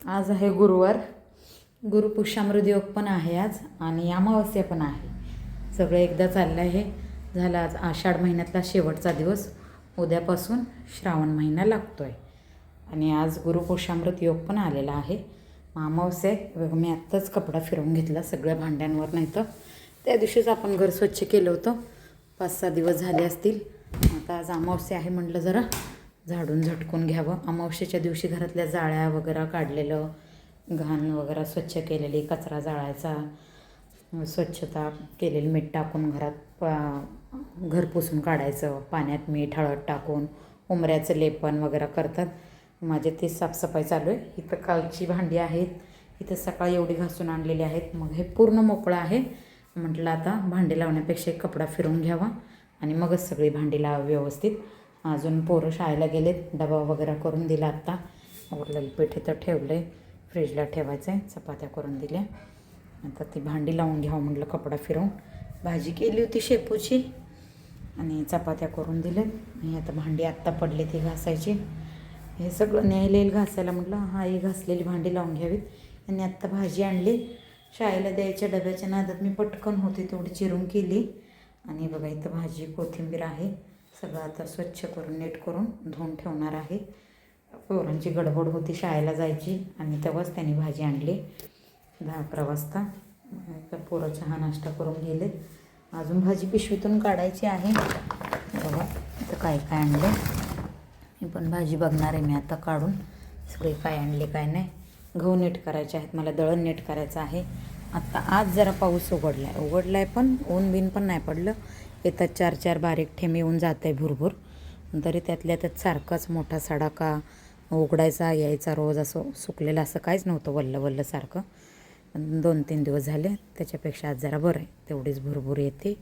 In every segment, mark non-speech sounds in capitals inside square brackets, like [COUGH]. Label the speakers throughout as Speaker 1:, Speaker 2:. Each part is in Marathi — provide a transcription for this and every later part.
Speaker 1: आज आहे गुरुवार. गुरुपुष्यामृत योग पण आहे आज आणि अमावस्या पण आहे. सगळं एकदा चाललं आहे. झालं आज आषाढ महिन्यातला शेवटचा दिवस. उद्यापासून श्रावण महिना लागतो आहे आणि आज गुरुपुष्यामृत योग पण आलेला आहे. मग अमावस्या आहे. मी आत्ताच कपडा फिरवून घेतला सगळ्या भांड्यांवर नाही तर त्या दिवशीच आपण घर स्वच्छ केलं होतं. पाच सहा दिवस झाले असतील. आता आज अमावस्या आहे म्हटलं जरा. झाडून झटकून घ्यावं. अमावस्येच्या दिवशी घरातल्या जाळ्या वगैरे काढलेलं घाण वगैरे स्वच्छ केलेली कचरा जाळायचा स्वच्छता केलेली मीठ टाकून घरात पा घर पुसून काढायचं पाण्यात मीठ हळद टाकून उमऱ्याचं लेपन वगैरे करतात. माझे ते साफसफाई चालू आहे. इथं कालची भांडी आहेत. इथं सकाळी एवढी घासून आणलेली आहेत. मग हे पूर्ण मोकळं आहे. म्हटलं आता भांडी लावण्यापेक्षा एक कपडा फिरवून घ्यावा आणि मगच सगळी भांडी लावा व्यवस्थित. अजून पोरं शाळेला गेलेत डबा वगैरे करून दिला आत्ता उरलेलं पीठ इथं ठेवलं आहे फ्रीजला ठेवायचं आहे चपात्या करून दिल्या. आता ती भांडी लावून घ्यावं म्हटलं कपडा फिरवून. भाजी केली होती शेपूची आणि चपात्या करून दिल्या आणि आता भांडी आत्ता पडली ती घासायची. हे सगळं न्यायलेल घासायला म्हटलं. हा ही घासलेली भांडी लावून घ्यावीत. आणि आत्ता भाजी आणली. शाळेला द्यायच्या डब्याच्या नादात मी पटकन होते तेवढी चिरून केली. आणि बघा इथं भाजी कोथिंबीर आहे. सगळं आता स्वच्छ करून नीट करून धुवून ठेवणार आहे. पोरांची गडबड होती शाळेला जायची आणि तेव्हाच त्यांनी भाजी आणली. दहा अकरा वाजता. तर पोरं चहा नाश्ता करून गेले. अजून भाजी पिशवीतून काढायची आहे. बघा इथं काय काय आणले मी पण भाजी बघणार आहे मी आता काढून. सगळे काय आणले काय नाही. गहू नीट करायचे आहेत. मला दळण नीट करायचं आहे. आत्ता आज जरा पाऊस उघडला आहे उघडला आहे पण ऊन बिन पण नाही पडलं. येतात चार चार बारीक ठेम येऊन जात आहे भुरभुर. तरी त्यातल्या त्यात सारखाच मोठा सडाका उघडायचा यायचा रोज असं सुकलेलं असं काहीच नव्हतं वल्ल वल्ल सारखं. पण दोन तीन दिवस झाले त्याच्यापेक्षा आज जरा बरं आहे. तेवढीच भुरभुर येते.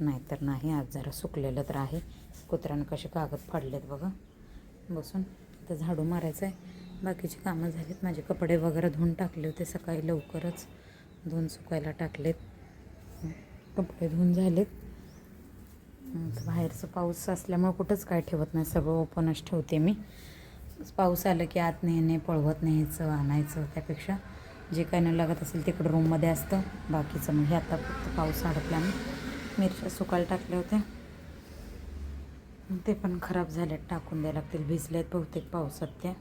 Speaker 1: नाहीतर नाही आज जरा सुकलेलं तर आहे. कुत्र्यानं कसे कागद फाडलेत बघा. बसून तर झाडू मारायचं आहे बाकीची कामं झालीत. माझे कपडे वगैरे धुवून टाकले होते सकाळी लवकरच. धुवून सुकायला टाकलेत. कपडे धुवून झालेत. बाहेरचं पाऊस असल्यामुळे कुठंच काय ठेवत नाही. सगळं ओपनच ठेवते मी. पाऊस आलं की आत नेणे पळवत न्यायचं आणायचं त्यापेक्षा. जे काही न लागत असेल तिकडं रूममध्ये असतं. बाकीचं मग हे आता फक्त पाऊस अडकल्याने मिरच्या सुकायला टाकल्या होत्या. ते पण खराब झाल्यात टाकून द्यायला लागतील. भिजल्यात बहुतेक पावसात त्या.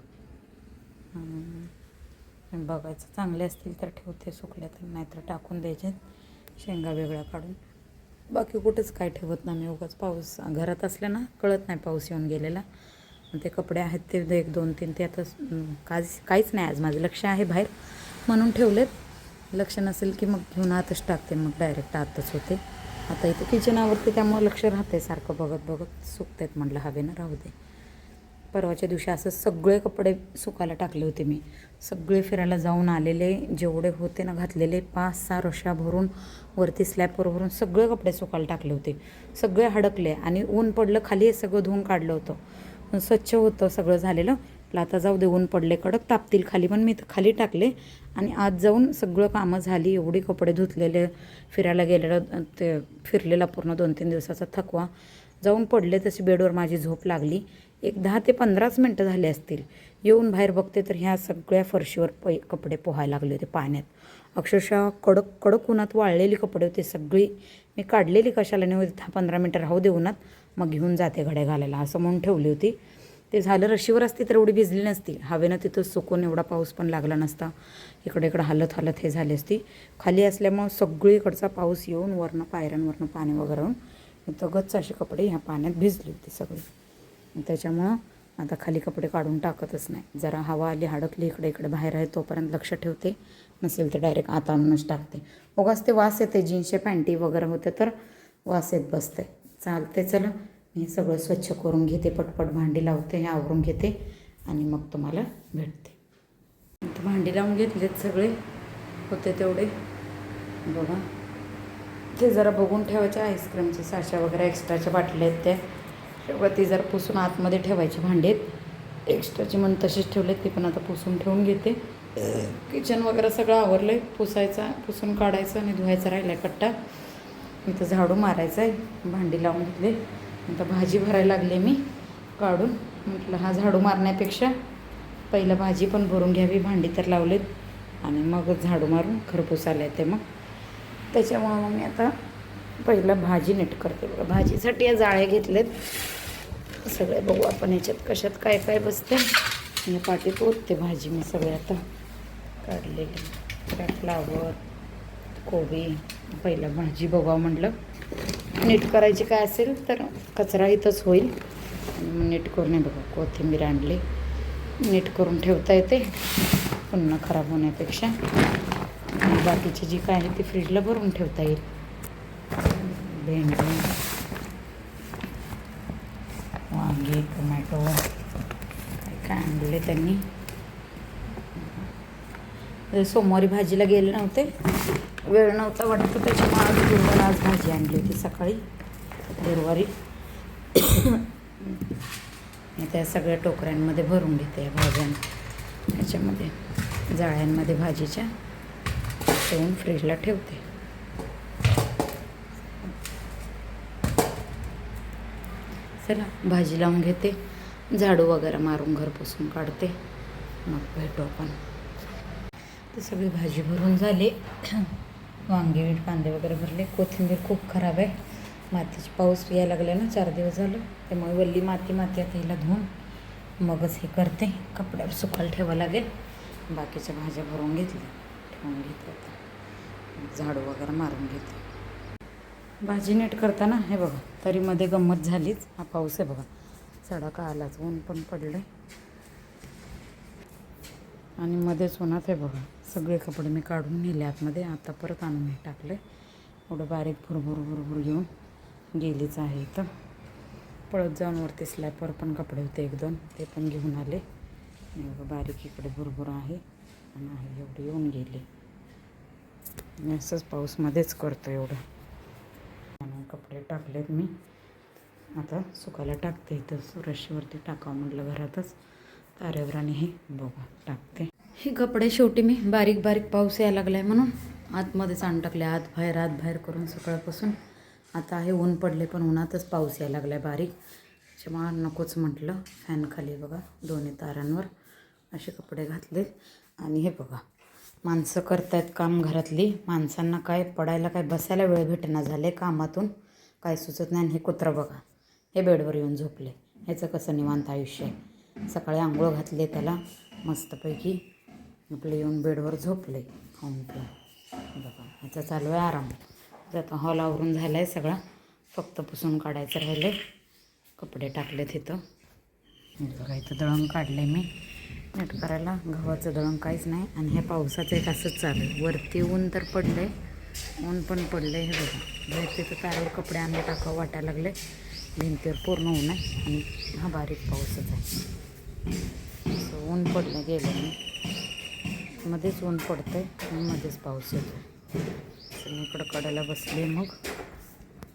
Speaker 1: बघायचं. चांगले असतील तर ठेवते. सुकल्या तर नाहीतर टाकून द्यायचे शेंगा वेगळ्या काढून. बाकी कुठंच काय ठेवत नाही मी उगाच. पाऊस घरात असल्या ना कळत नाही पाऊस येऊन गेलेला. ते कपडे आहेत ते एक दोन तीन ते आता काहीच काहीच नाही आज माझं. लक्ष आहे बाहेर. म्हणून ठेवलेत. लक्ष नसेल की मग घेऊन आतच टाकते मग डायरेक्ट आतच होते. आता इथं किचनावरती त्यामुळे लक्ष राहते सारखं बघत बघत सुकतायत म्हटलं हवेनं राहू दे. परवाच्या दिवशी असं सगळे कपडे सुकायला टाकले होते मी. सगळे फिरायला जाऊन आलेले जेवढे होते ना घातलेले पाच सहा रशा भरून वरती स्लॅबवर भरून सगळे कपडे सुकायला टाकले होते. सगळे हडकले आणि ऊन पडलं खाली हे सगळं धुवून काढलं होतं. स्वच्छ होतं सगळं झालेलं. म्हटलं आता जाऊ दे ऊन पडले कडक तापतील खाली. पण मी खाली टाकले आणि आज जाऊन सगळं कामं झाली. एवढी कपडे धुतलेले फिरायला गेलेलं ते फिरलेला पूर्ण दोन तीन दिवसाचा थकवा. जाऊन पडले तशी बेडवर माझी झोप लागली. एक दहा ते पंधराच मिनटं झाले असतील. येऊन बाहेर बघते तर ह्या सगळ्या फरशीवर पै कपडे पोहायला लागले होते पाण्यात. अक्षरशः कडक कडक उन्हात वाळलेली कपडे होते सगळी. मी काढलेली कशाला नाही दहा पंधरा मिनटं राहू दे उन्हात मग घेऊन जाते घड्या घालायला असं म्हणून ठेवली होती. ते झालं रशीवर असती तर एवढी भिजली नसती. हवेनं तिथं सुकून एवढा पाऊस पण लागला नसता. इकडे इकडं हलत हलत हे झाली असती. खाली असल्यामुळं सगळीकडचा पाऊस येऊन वरनं पायऱ्यांवरनं पाणी वगैरे येऊन गच्च असे कपडे ह्या पाण्यात भिजले होते सगळे. त्याच्यामुळं आता खाली कपडे काढून टाकतच नाही. जरा हवा आली हडकली इकडे इकडे बाहेर आहे तोपर्यंत लक्ष ठेवते. नसेल तर डायरेक्ट आत आणूनच टाकते. उगाच ते वास येते जीन्सचे पॅन्टी वगैरे होते तर वास येत बसते चालते चला. मी सगळं स्वच्छ करून घेते पटपट भांडी लावते हे आवरून घेते आणि मग तुम्हाला भेटते. भांडी लावून घेतलेत सगळे. होते तेवढे. बघा. ते जरा बघून ठेवायचे आईस्क्रीमचे साश्या वगैरे एक्स्ट्राच्या बाटल्या आहेत त्या. तेव्हा ती जर पुसून आतमध्ये ठेवायची भांडेत एक्स्ट्राची म्हणून तशीच ठेवलेत ती पण आता पुसून ठेवून घेते. किचन वगैरे सगळं आवरलं आहे पुसायचा पुसून काढायचं आणि धुवायचा राहिला आहे कट्टा. इथं झाडू मारायचं आहे भांडी लावून घेतले. आता भाजी भरायला लागले मी काढून. म्हटलं हा झाडू मारण्यापेक्षा पहिलं भाजी पण भरून घ्यावी भांडी तर लावलेत. आणि मग झाडू मारून खरपूस आले ते मग. त्याच्यामुळं मग मी आता पहिलं भाजी नीट करते बघा. भाजीसाठी या जाळ्या घेतलेत. सगळे बघू आपण याच्यात कशात काय काय बसते आणि पाटीत ओतते भाजी मी सगळे आता काढलेली. त्यात फ्लावर कोबी पहिलं भाजी बघावं म्हटलं. नीट करायची काय असेल तर कचरा इथंच होईल. मग नीट करून बघा कोथिंबीर आणली. नीट करून ठेवता येते. पुन्हा खराब होण्यापेक्षा. बाकीची जी काय आहे ती फ्रीजला भरून ठेवता येईल. भेंडी वांगी टोमॅटो काय काय आणले त्यांनी? सोमवारी भाजीला गेले नव्हते. वेळ नव्हता वाटतं त्याच्यामुळे आज गुरुवार आज भाजी आणली होती सकाळी गुरुवारी. त्या सगळ्या टोकऱ्यांमध्ये भरून घेते या भाज्या. त्याच्यामध्ये जाळ्यांमध्ये भाजीच्या ठेवून फ्रीजला ठेवते. चला भाजी लावून घेते. झाडू वगैरे मारून घर पुसून काढते. मग भेटू आपण. तर सगळी भाजी भरून झाली. [COUGHS] वांगे कांदे वगैरे भरले. कोथिंबीर खूप खराब आहे. मातीची पाऊस यायला लागला ना चार दिवस झालं. त्यामुळे वल्ली माती माती आता हिला धुवून मगच हे करते. कपड्यावर सुकायला ठेवावं लागेल. बाकीच्या भाज्या भरून घेतल्या. ठेवून घेते आता. झाडू वगैरे मारून घेते. भाजी नीट करताना हे बघा तरी मध्ये गंमत झालीच. हा पाऊस आहे बघा. सडाका आलाच ऊन पण पडलं आणि मध्येच उन्हात आहे बघा सगळे कपडे मी काढून नेले आतमध्ये. आता परत आणून हे टाकले एवढं बारीक भुरभुर भुरभुर घेऊन गेलीच आहे इथं. पळत जाऊन वरती स्लॅपवर पण कपडे होते एक दोन ते पण घेऊन आले. एवढं बघा बारीक इकडे भुरभुर आहे आणि एवढे येऊन गेले. मी असंच पाऊसमध्येच करतो एवढं. म्हणून कपडे टाकलेत मी. आता सुकायला टाकते इथं. सुरशीवरती टाकावं म्हटलं घरातच. तारेवर आणि हे बघा टाकते. हे कपडे शेवटी मी बारीक बारीक पाऊस यायला लागला आहे म्हणून आतमध्येच आणून टाकले. आत बाहेर आत बाहेर करून सकाळपासून. आता हे ऊन पडले पण उन्हातच पाऊस यायला लागला आहे बारीक. त्याच्यामुळे नकोच म्हटलं. फॅन खाली बघा दोन्ही तारांवर. असे कपडे घातलेत. आणि हे बघा माणसं करतायत काम घरातली. माणसांना काय पडायला काय बसायला वेळ भेटेना झाले कामातून. काय सुचत नाही आणि हे कुत्रं बघा. हे बेडवर येऊन झोपले. ह्याचं कसं निवांत आयुष्य आहे? सकाळी आंघोळ घातले त्याला. मस्तपैकी आपलं येऊन बेडवर झोपले. खाऊन पिऊन. बघा ह्याचा चालू आहे आराम. तर आता हॉल आवरून झाला आहे सगळा. फक्त पुसून काढायचं राहिले कपडे टाकले तिथं बघा इथं दळण काढले मी. नट करायला. गव्हाचं दळण काहीच नाही. आणि हे पावसाचं एक असंच चालू आहे. वरती ऊन तर पडलं आहे ऊन पण पडलं आहे हे बघा. बाहेर तिथं तारावर कपडे आणून टाकावं वाटायला लागले. भिंतीवर पूर्ण ऊन आहे. आणि हा बारीक पाऊसच आहे. असं ऊन पडलं गेलं मी मध्येच ऊन पडतं आहे मध्येच पाऊस येतो मी इकडं कडायला बसले मग.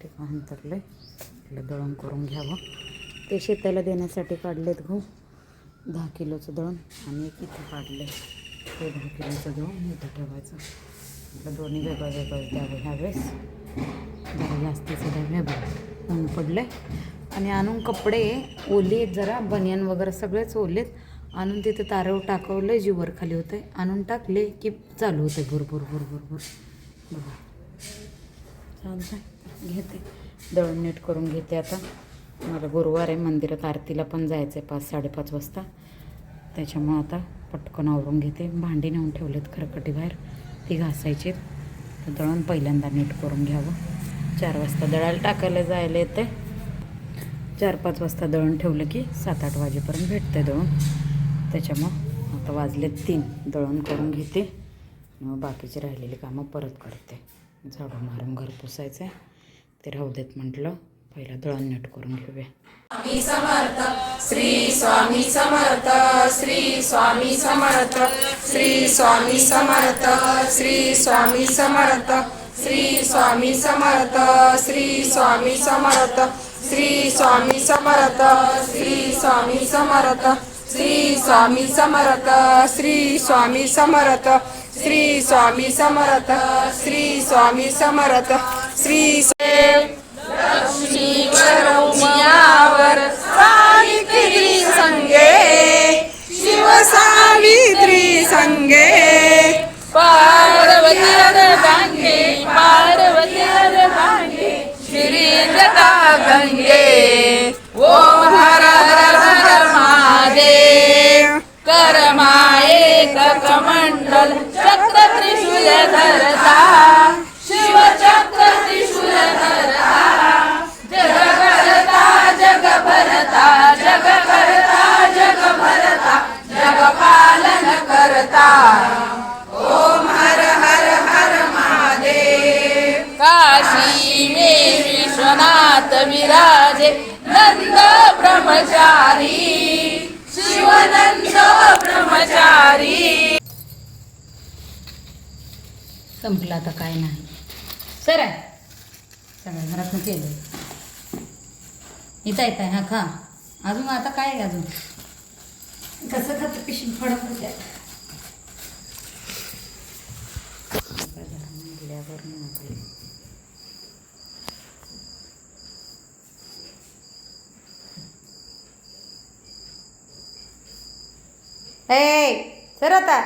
Speaker 1: ते अंतरले तिला दळण करून घ्यावं. ते शेताला देण्यासाठी काढलेत गहू दहा किलोचं दळण आणि एक इथं काढलं ते दहा किलोचं दळण इथं ठेवायचं. म्हटलं दोन्ही वेगळं वेगळं द्यावं ह्यावेळेस जरा जास्तीचं द्यावे बघ. ऊन पडलं आणि आणून कपडे ओले जरा बनियन वगैरे सगळेच ओलेत. आणून तिथे तारव टाकवलं जीवर खाली होते आणून टाकले की चालू होते भरपूर भरपूर भरपूर बघा. चालतं घेते. दळण नीट करून घेते आता. मला गुरुवार आहे मंदिरात आरतीला पण जायचं आहे पाच साडेपाच वाजता. त्याच्यामुळं आता पटकन आवरून घेते. भांडी नेऊन ठेवलेत खरकटी बाहेर ती घासायची तर दळण पहिल्यांदा नीट करून घ्यावं. चार वाजता दळायला टाकायला जायला येते चार पाच वाजता दळण ठेवलं की सात आठ वाजेपर्यंत भेटते दळून. त्याच्यामुळं आता वाजलेत तीन. दळण करून घेते. मग बाकीची राहिलेली कामं परत करते. झाडू मारून घर पुसायचं आहे ते राहू देत म्हटलं. पहिला दळण नीट करून घेऊया
Speaker 2: श्री स्वामी समर्थ श्री स्वामी समर्थ श्री स्वामी समर्थ श्री स्वामी समर्थ श्री स्वामी समर्थ श्री स्वामी समर्थ श्री स्वामी समर्थ श्री स्वामी समर्थ श्री स्वामी समर्थ श्री स्वामी समर्थ श्री स्वामी समर्थ श्री स्वामी समर्थ श्री सावित्री संगे शिव शिव सावित्री संगे.
Speaker 3: पार्वती अर्धांगे पार्वती अर्धांगे श्री जटा गंगे. ओम हर हर हर महादेव. करमाये कमंडल चक्र त्रिशूल धरता करता काशी में विश्वनाथ विराजे नंद ब्रह्मचारी शिवनंद ब्रह्मचारी।
Speaker 1: संपलं आता काय नाही. सर सगळ्या घरातनं केलं इथं येत आहे हा खा. अजून आता काय आहे अजून? कसं खातं? पिशवी फडक होत्या ए सर आता